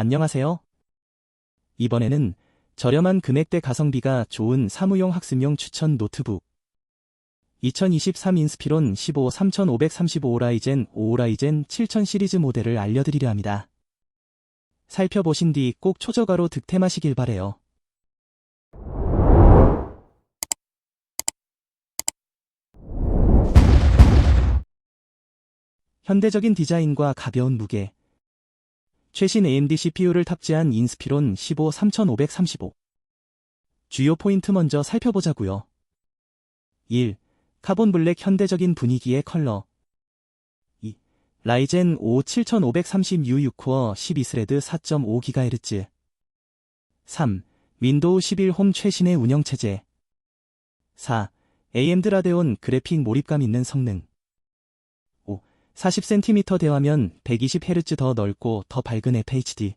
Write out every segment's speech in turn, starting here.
안녕하세요. 이번에는 저렴한 금액대 가성비가 좋은 사무용 학습용 추천 노트북 2023 인스피론 15 3535 라이젠 5 라이젠 7000 시리즈 모델을 알려드리려 합니다. 살펴보신 뒤 꼭 초저가로 득템하시길 바래요. 현대적인 디자인과 가벼운 무게 최신 AMD CPU를 탑재한 인스피론 15 3535 주요 포인트 먼저 살펴보자고요. 1. 카본 블랙 현대적인 분위기의 컬러 2. 라이젠 5 7530U 6코어 12스레드 4.5GHz 3. 윈도우 11 홈 최신의 운영체제 4. AMD 라데온 그래픽 몰입감 있는 성능 5. 40cm 대화면 120Hz 더 넓고 더 밝은 FHD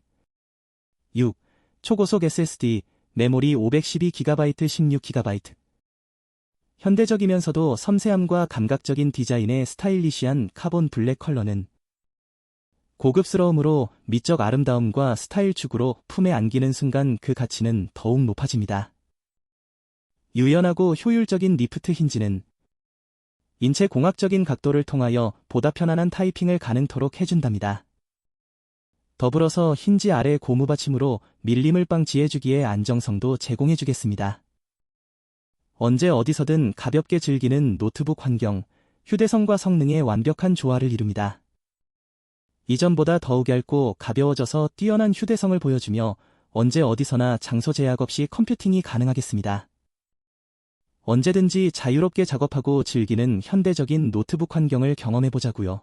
6. 초고속 SSD 메모리 512GB 16GB 현대적이면서도 섬세함과 감각적인 디자인의 스타일리시한 카본 블랙 컬러는 고급스러움으로 미적 아름다움과 스타일 축으로 품에 안기는 순간 그 가치는 더욱 높아집니다. 유연하고 효율적인 리프트 힌지는 인체 공학적인 각도를 통하여 보다 편안한 타이핑을 가능토록 해준답니다. 더불어서 힌지 아래 고무 받침으로 밀림을 빵 지해주기에 안정성도 제공해주겠습니다. 언제 어디서든 가볍게 즐기는 노트북 환경, 휴대성과 성능의 완벽한 조화를 이룹니다. 이전보다 더욱 얇고 가벼워져서 뛰어난 휴대성을 보여주며 언제 어디서나 장소 제약 없이 컴퓨팅이 가능하겠습니다. 언제든지 자유롭게 작업하고 즐기는 현대적인 노트북 환경을 경험해보자고요.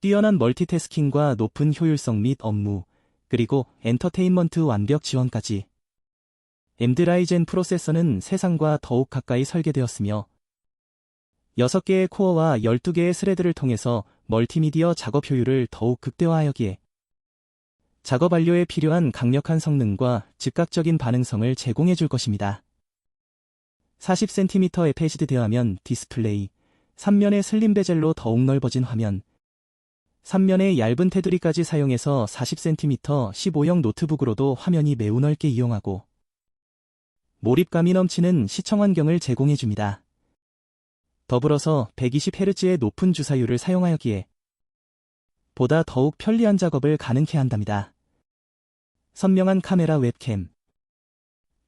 뛰어난 멀티태스킹과 높은 효율성 및 업무, 그리고 엔터테인먼트 완벽 지원까지. 엠드라이젠 프로세서는 세상과 더욱 가까이 설계되었으며 6개의 코어와 12개의 스레드를 통해서 멀티미디어 작업 효율을 더욱 극대화하여기에 작업 완료에 필요한 강력한 성능과 즉각적인 반응성을 제공해 줄 것입니다. 40cm FHD 대화면 디스플레이, 3면의 슬림 베젤로 더욱 넓어진 화면, 3면의 얇은 테두리까지 사용해서 40cm 15형 노트북으로도 화면이 매우 넓게 이용하고 몰입감이 넘치는 시청 환경을 제공해줍니다. 더불어서 120Hz의 높은 주사율을 사용하였기에 보다 더욱 편리한 작업을 가능케 한답니다. 선명한 카메라 웹캠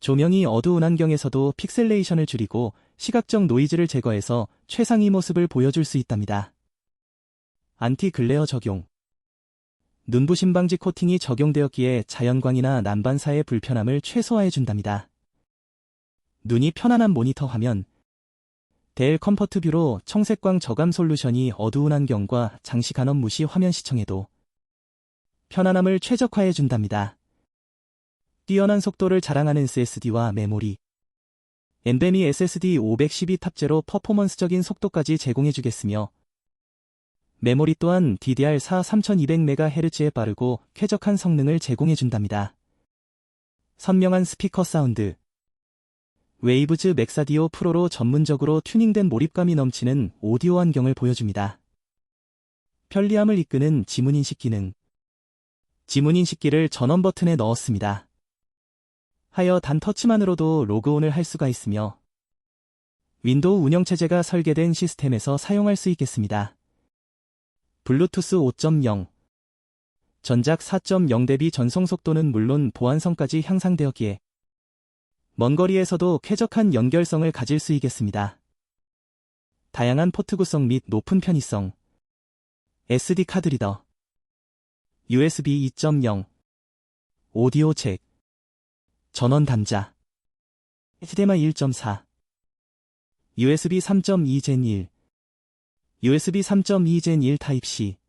조명이 어두운 환경에서도 픽셀레이션을 줄이고 시각적 노이즈를 제거해서 최상위 모습을 보여줄 수 있답니다. 안티 글레어 적용 눈부심 방지 코팅이 적용되었기에 자연광이나 난반사의 불편함을 최소화해 준답니다. 눈이 편안한 모니터 화면 델 컴퍼트 뷰로 청색광 저감 솔루션이 어두운 환경과 장시간 업 무 시 화면 시청에도 편안함을 최적화해 준답니다. 뛰어난 속도를 자랑하는 SSD와 메모리 엔베미 SSD 512 탑재로 퍼포먼스적인 속도까지 제공해주겠으며 메모리 또한 DDR4 3200MHz의 빠르고 쾌적한 성능을 제공해준답니다. 선명한 스피커 사운드 웨이브즈 맥사디오 프로로 전문적으로 튜닝된 몰입감이 넘치는 오디오 환경을 보여줍니다. 편리함을 이끄는 지문인식 기능 지문인식기를 전원 버튼에 넣었습니다. 하여 단 터치만으로도 로그온을 할 수가 있으며 윈도우 운영체제가 설계된 시스템에서 사용할 수 있겠습니다. 블루투스 5.0 전작 4.0 대비 전송 속도는 물론 보안성까지 향상되었기에 먼 거리에서도 쾌적한 연결성을 가질 수 있겠습니다. 다양한 포트 구성 및 높은 편의성 SD 카드 리더 USB 2.0 오디오 잭 전원 단자 HDMI 1.4 USB 3.2젠1 USB 3.2젠1 타입C